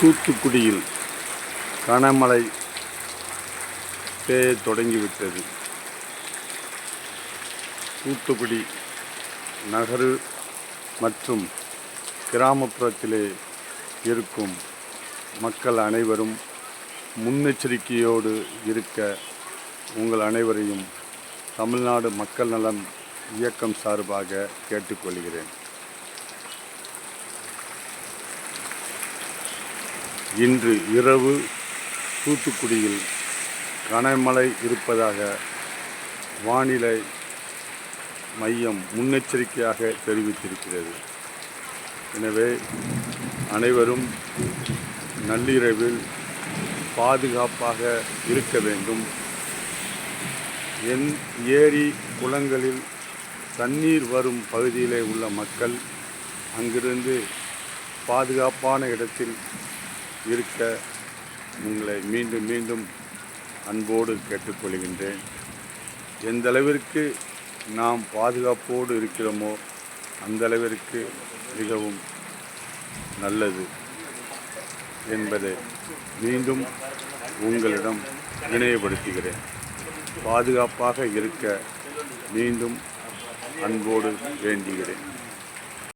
தூத்துக்குடியில் கனமழை பெய்ய தொடங்கிவிட்டது. தூத்துக்குடி நகரு மற்றும் கிராமப்புறத்திலே இருக்கும் மக்கள் அனைவரும் முன்னெச்சரிக்கையோடு இருக்க உங்கள் அனைவரையும் தமிழ்நாடு மக்கள் நலம் இயக்கம் சார்பாக கேட்டுக்கொள்கிறேன். இன்று இரவு தூத்துக்குடியில் கனமழை இருப்பதாக வானிலை மையம் முன்னெச்சரிக்கையாக தெரிவித்திருக்கிறது. எனவே அனைவரும் நள்ளிரவில் பாதுகாப்பாக இருக்க வேண்டும். என் ஏரி குளங்களில் தண்ணீர் வரும் பகுதியிலே உள்ள மக்கள் அங்கிருந்து பாதுகாப்பான இடத்தில் இருக்க உங்களை மீண்டும் மீண்டும் அன்போடு கேட்டுக்கொள்கின்றேன். எந்த அளவிற்கு நாம் பாதுகாப்போடு இருக்கிறோமோ அந்த அளவிற்கு மிகவும் நல்லது என்பதை மீண்டும் உங்களிடம் நினைவுபடுத்துகிறேன் பாதுகாப்பாக இருக்க மீண்டும் அன்போடு வேண்டுகிறேன்.